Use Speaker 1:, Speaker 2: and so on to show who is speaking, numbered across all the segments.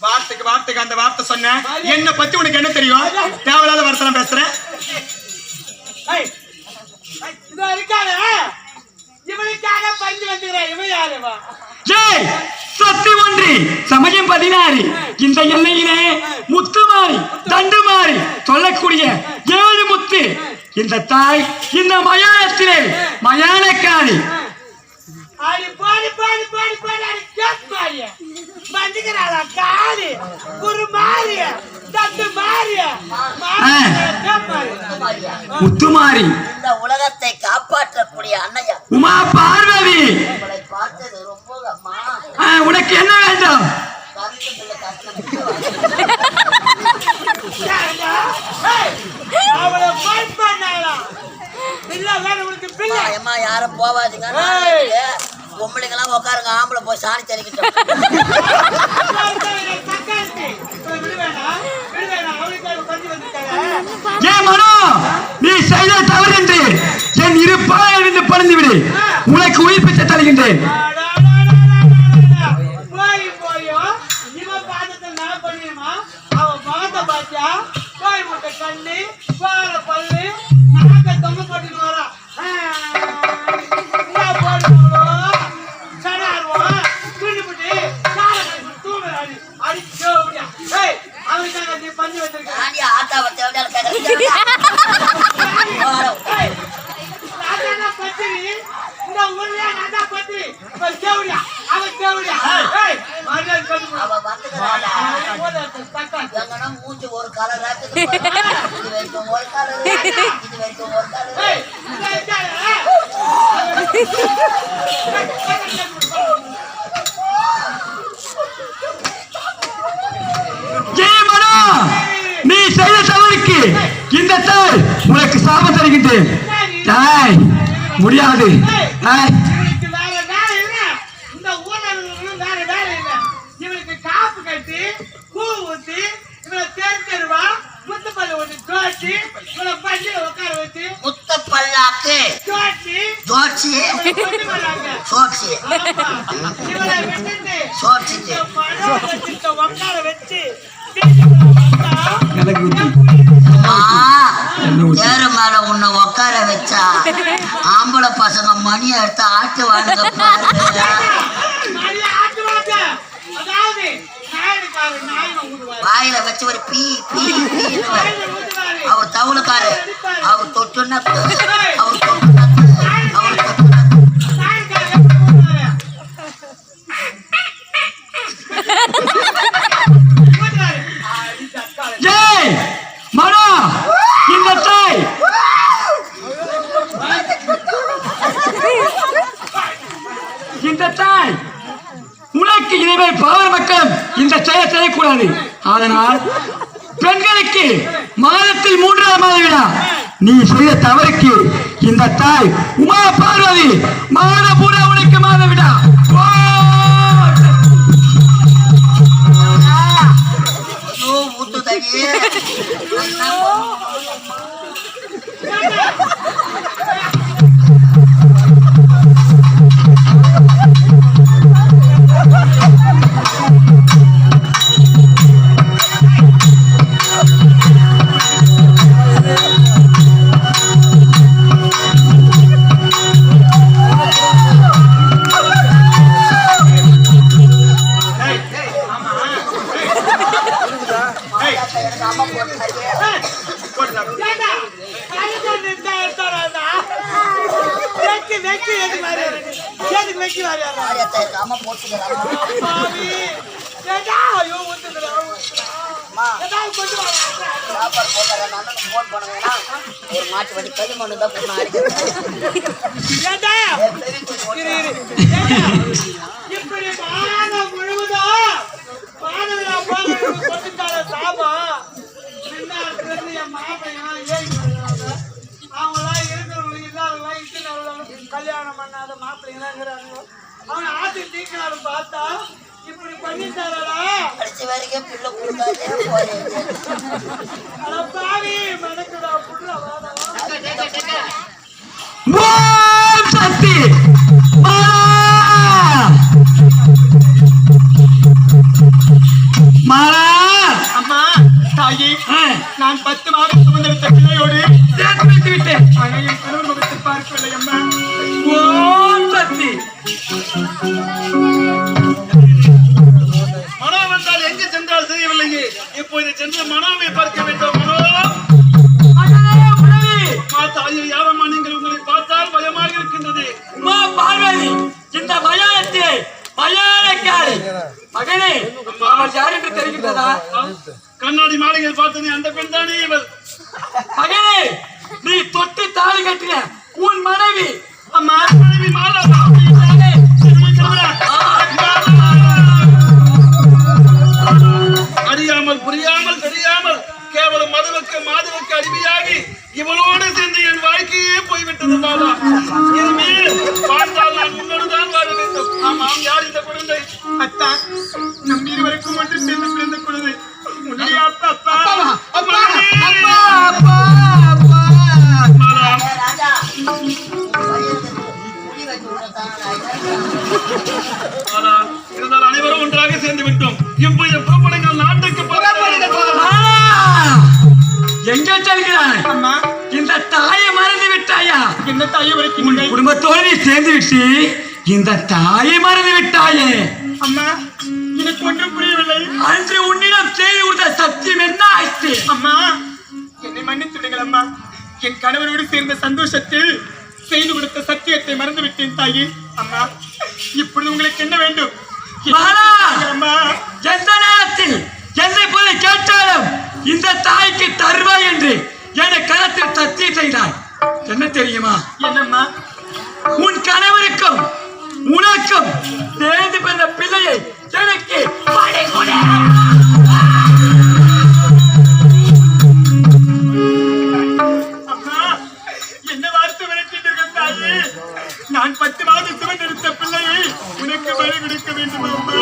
Speaker 1: வார்த்தைக்கு வார்த்தைக்கு அந்த வார்த்தை சொன்ன. என்ன பத்தி உனக்கு ஒன்றி சமயம் பதினாறு. இந்த எல்லையிலே முத்து மாறி தண்டு மாறி சொல்லக்கூடிய ஏழு முத்து. இந்த தாய் இந்த மயானத்திலே மயானக்காரி.
Speaker 2: அடி பாடி பாடி பாடி பாடி அடி கேப் மாறிய வந்துக்கிறாளா காளி குரு மாறிய? தட்டு மாறிய கேப் மாறிய
Speaker 1: முத்து மாறி
Speaker 3: இந்த உலகத்தை காப்பாற்றக்கூடிய அன்னையா?
Speaker 1: உமா பார்வதி.
Speaker 3: உங்களை பார்த்தது ரொம்ப அம்மா
Speaker 1: ஆ, உனக்கு என்ன வேண்டும்?
Speaker 3: யாரும் போவாதீங்க.
Speaker 2: ஏய்.
Speaker 3: பொம்பளைங்கெல்லாம் உட்காருங்க. ஆம்பளை போய் சாணி தெளிக்கிட்டோம்
Speaker 1: நீ செய்த தவறு என்று என் இரு பாயிலிருந்து பறந்து விடு. உனக்கு உயிர் தருகின்றேன்.
Speaker 2: போய் பாத்தியா? போய் கண்ணு போற பல்லு நாக்க தொங்க
Speaker 1: போட்டுக்கோ. நீ செய்த தவறுக்கு இந்த தாய் உனக்கு சாபம் தருகின்றேன். தாய் முடியாது.
Speaker 2: தாய் ஒண்ணு தோட்டி இவனை பள்ளியில உட்கார வச்சு.
Speaker 3: முத்த பல்லாக்கு.
Speaker 2: விட்டுட்டு உட்கார வச்சு
Speaker 3: மேல உன்னை உட்கார வச்சா. ஆம்பளை பசங்க மணியை எடுத்து ஆட்டு வாடுங்க வாயில வச்சு ஒரு பீ பீ அவர் தவுளுக்காரு. அவர் தொட்டுன்னா அவர்
Speaker 1: தாய் உமா பார்வதி மாத பூரா உனக்கு மாத விழா ஓ!
Speaker 2: வா
Speaker 3: சாப்பாடு போட்டாரு அந்த அண்ணனுக்கு ஃபோன் பண்ணுங்கன்னா ஒரு மாட்டு வண்டி மண்ணு தான் அடிக்கிறேன்
Speaker 2: இருக்கிறாங்க அவன்
Speaker 4: நாளும் பார்த்தா இப்படி பண்ணிட்டாரடா
Speaker 3: கடைசி வரைக்கும் பிள்ளை கொடுக்காதே போறேன்
Speaker 4: அட பாவி மனக்குடா புள்ள வாடா
Speaker 1: ஓம் சக்தி! மாலா!
Speaker 4: அம்மா தாயி
Speaker 1: ஆ,
Speaker 4: நான் பத்து மாதம் சுமந்தெடுத்த பிள்ளையோடு
Speaker 1: சேர்த்து விட்டேன்.
Speaker 4: ஆனால் என் கணவன் முகத்தை பார்க்கவில்லை அம்மா.
Speaker 1: சக்தி
Speaker 5: மனோ வந்தால் எங்கு சென்றால் தெரியவில்லையே. இப்போது சென்று மனோவை பார்க்க வேண்டும். மனோ
Speaker 1: மகனே உடனே
Speaker 5: மா தாயை யாரம்மா நீங்கள் உங்களை பார்த்தால் பயமாக இருக்கின்றது.
Speaker 1: உமா பார்வதி இந்த மயானத்திலே மயானக்காரி மகனே அவள் யார் என்று தெரிகின்றதா?
Speaker 5: கண்ணாடி மாளிகையில் பார்த்தனே அந்த பெண் தானே இவள்.
Speaker 1: மகனே நீ தொட்டு தாலி கட்டின உன் மனைவி
Speaker 5: அம்மா மனைவி மாலாவா அறியாமல் புரியாமல் தெரியாமல் கேவலம் மதுவுக்கு மாதவுக்கு அடிமையாகி இவளோடு சேர்ந்து என் வாழ்க்கையே போய்விட்டது பாபா இனிமேல் பார்த்தால் நான் உன்னோடு தான் வாழ வேண்டும் ஆமாம் யார் இந்த குழந்தை?
Speaker 4: அத்தா நம் இருவருக்கும் ஒன்று சேர்ந்து
Speaker 5: ஆனால் இருந்தால் அனைவரும் ஒன்றாக சேர்ந்து விட்டோம். இப்போது புறப்படுங்கள் நாட்டுக்கு
Speaker 1: எங்கே செல்கிறாய்?
Speaker 4: அம்மா
Speaker 1: இந்த தாயை மறந்து விட்டாயா?
Speaker 4: என்ன தாயை வரைக்கும்
Speaker 1: குடும்பத்தோடு நீ சேர்ந்து விட்டு இந்த தாயை மறந்து விட்டாயே.
Speaker 4: அம்மா எனக்கு ஒன்றும் புரியவில்லை.
Speaker 1: அன்று உன்னிடம் செய்து கொடுத்த சத்தியம் என்ன ஆயிற்று?
Speaker 4: அம்மா என்னை மன்னித்துடுங்கள் அம்மா. என் கணவரோடு சேர்ந்த சந்தோஷத்தில் செய்து கொடுத்த சத்தியத்தை மறந்து விட்டேன் தாயே. அம்மா இப்பொழுது உங்களுக்கு என்ன வேண்டும்?
Speaker 1: எந்த நேரத்தில் என்னை போல கேட்டாலும் இந்த தாய்க்கு தருவாய் என்று என கரத்தில் சத்தியம் செய்தாய். என்ன தெரியுமா?
Speaker 4: என்னம்மா?
Speaker 1: உன் கணவருக்கும் உனக்கும் சேர்ந்து பிறந்த பிள்ளையை எனக்கு கொடு.
Speaker 4: நான் பத்து மாதம் சுமந்தெடுத்த பிள்ளையை உனக்கு பலி கொடுக்க வேண்டும் அம்மா?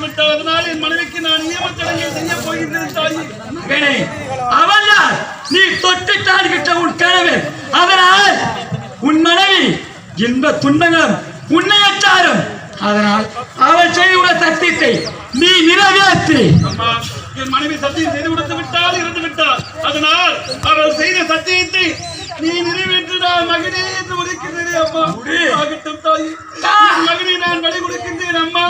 Speaker 5: இருந்து விட்டால் அதனால் என் மனைவிக்கு நான் நியமச்சடங்கை செய்ய போகின்றேன் தாயி.
Speaker 1: மகனே அவன் நீ தொட்டு தாடுகிட்ட உன் கனவு அதனால் உன் மனைவி இன்ப துன்பங்களும் உன்னையச்சாரும் அதனால் அவள் செய்துள்ள சத்தியத்தை நீ நிறைவேற்றி.
Speaker 5: என் மனைவி சத்தியம் செய்து கொடுத்து விட்டால் இறந்து விட்டாள் அதனால் அவள் செய்த சத்தியத்தை நீ நிறைவேற்றினார் மகனே என்று உரைக்கின்றே அம்மா. ஆகட்டும் தாயி. மகனை நான் வழி கொடுக்கின்றேன் அம்மா.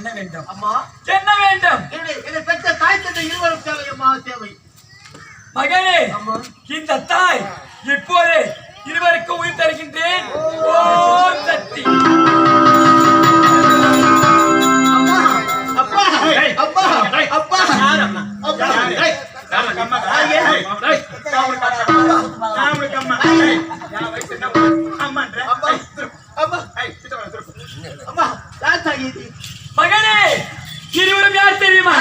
Speaker 4: என்ன
Speaker 1: வேண்டும்?
Speaker 4: அம்மா.
Speaker 1: என்ன வேண்டும்?
Speaker 4: என்னை பெற்ற தாய் தந்தை இருவரும் தேவை அம்மா தேவை.
Speaker 1: மகனே
Speaker 4: அம்மா.
Speaker 1: இந்த தாய் இப்போது இருவருக்கும் உயிர் தருகின்றேன். ஓம் சக்தி
Speaker 4: அப்பா அப்பா அப்பா. அப்பா. அப்பா. தாயே. அப்பா. அப்பா. அம்மா தாயே இது?
Speaker 1: மகனே இருவரும் யார் தெரியுமா?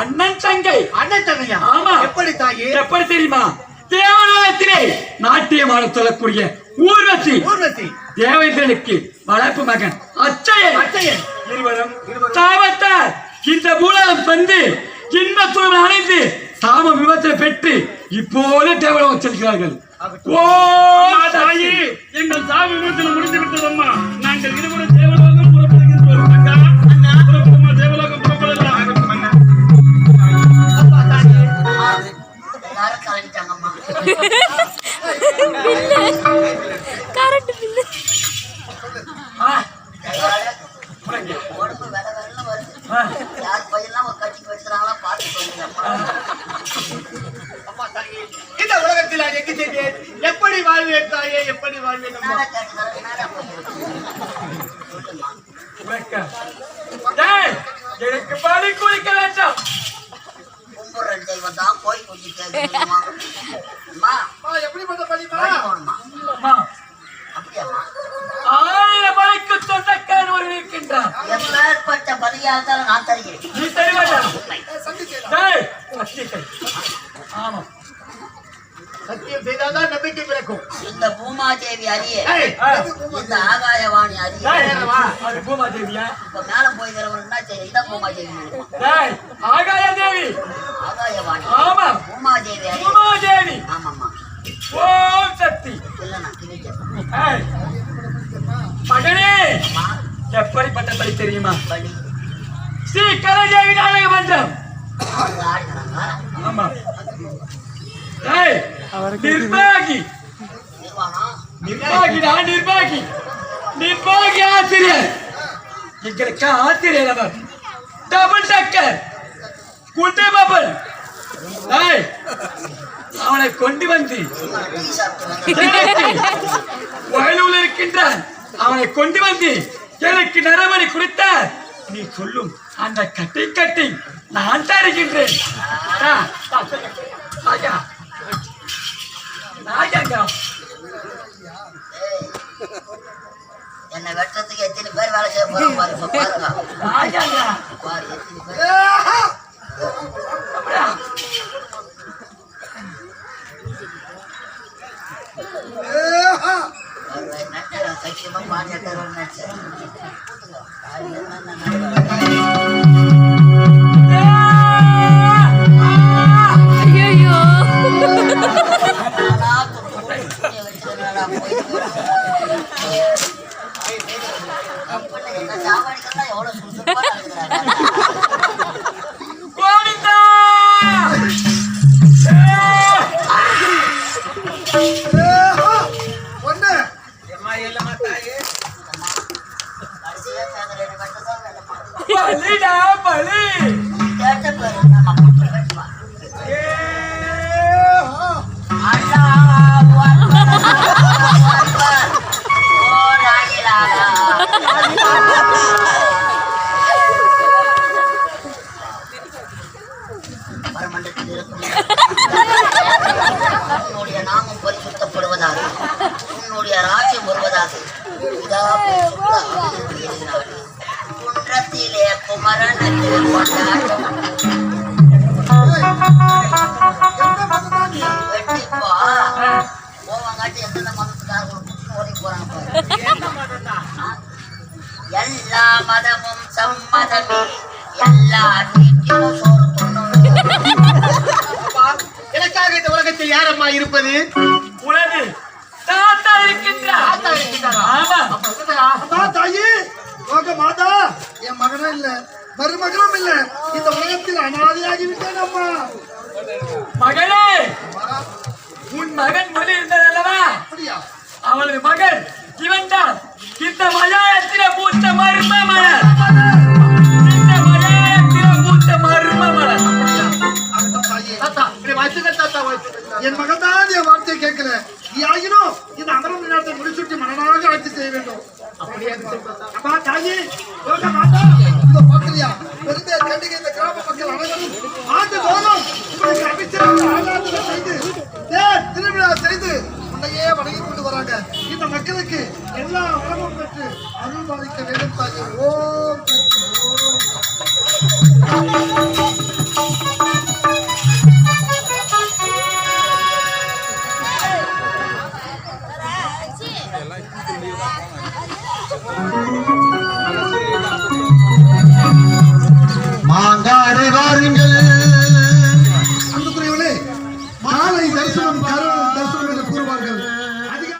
Speaker 1: அண்ணன் தங்கை.
Speaker 4: அண்ணன் தங்கையா?
Speaker 1: ஆமா.
Speaker 4: எப்படி தாயே?
Speaker 1: எப்படி தெரியுமா? தேவலோகத்திலே நாட்டியமாட சொல்லக்கூடிய ஊர்வசி.
Speaker 4: ஊர்வசி.
Speaker 1: தேவேந்திரனுக்கு வளர்ப்பு மகன் அச்சயன்.
Speaker 4: அச்சையன்.
Speaker 1: இருவரும் தாவத்தார் இந்த பூலகம் வந்து இன்ப துருவம் அடைந்து தாம விபத்தில் பெற்று இப்போது தேவலோகம் செல்கிறார்கள்.
Speaker 5: அம்மா தாயி எங்கள் சாவி விபத்தில் முடிந்து விட்டதம்மா. நாங்கள் இருவரும் தேவலோகம்
Speaker 3: பூமாதேவி அறிய இந்த ஆகாயவாணி அறிய இப்ப மேல போய்கிறவன் என்ன செய்ய? இந்த பூமாதேவி நினைப்பான்.
Speaker 1: டேய், ஆகாய தேவி.
Speaker 3: ஆகாயவாணி.
Speaker 1: ஆமா.
Speaker 3: பூமாதேவி அறிய
Speaker 1: பூமாதேவி
Speaker 3: ஆமாம்மா.
Speaker 1: ஓம் சக்தி. மகனே. எப்படிப்பட்ட பலி தெரியுமா? ஸ்ரீ கலதேவி நாடக மன்றம். ஆமா. ஏய் நிர்வாகி.
Speaker 3: நிர்வாகிடா
Speaker 1: நிர்வாகி நான் நிர்வாகி. ஆசிரியர். எங்களுக்கு ஆசிரியர் அவர். டபுள் டக்கர் குட்டை பபல் அவனை கொண்டு வந்து வயலூர் இருக்கின்றான். அவனை கொண்டு வந்து எனக்கு நரமணி கொடுத்த. நீ சொல்லும் அந்த கட்டி கட்டி நான் தருகின்றேன். ஆ, ராஜா ராஜாங்க
Speaker 3: என்னை வெட்டுறதுக்கு எத்தனை பேர் வேலை செய்ய போறோம் பாருங்க.
Speaker 1: ராஜாங்க
Speaker 3: பாரு எத்தனை பேர். சத்தியமா எட்டுறோம்னு நினைச்சேன்.
Speaker 1: பலி
Speaker 3: உன்னுடைய நாமம் பரிசுத்தப்படுவதாக உன்னுடைய ராஜ்யம் வருவதாக இதா குன்றத்திலே குமரனுக்கு கொண்டாடும் வெட்டிப்பா போவாங்காட்டி எந்தெந்த மதத்துக்காரங்களும் ஓடி போறாங்க எல்லா
Speaker 6: மத ಸಂಪಾದಿಸ್ತೇವೆ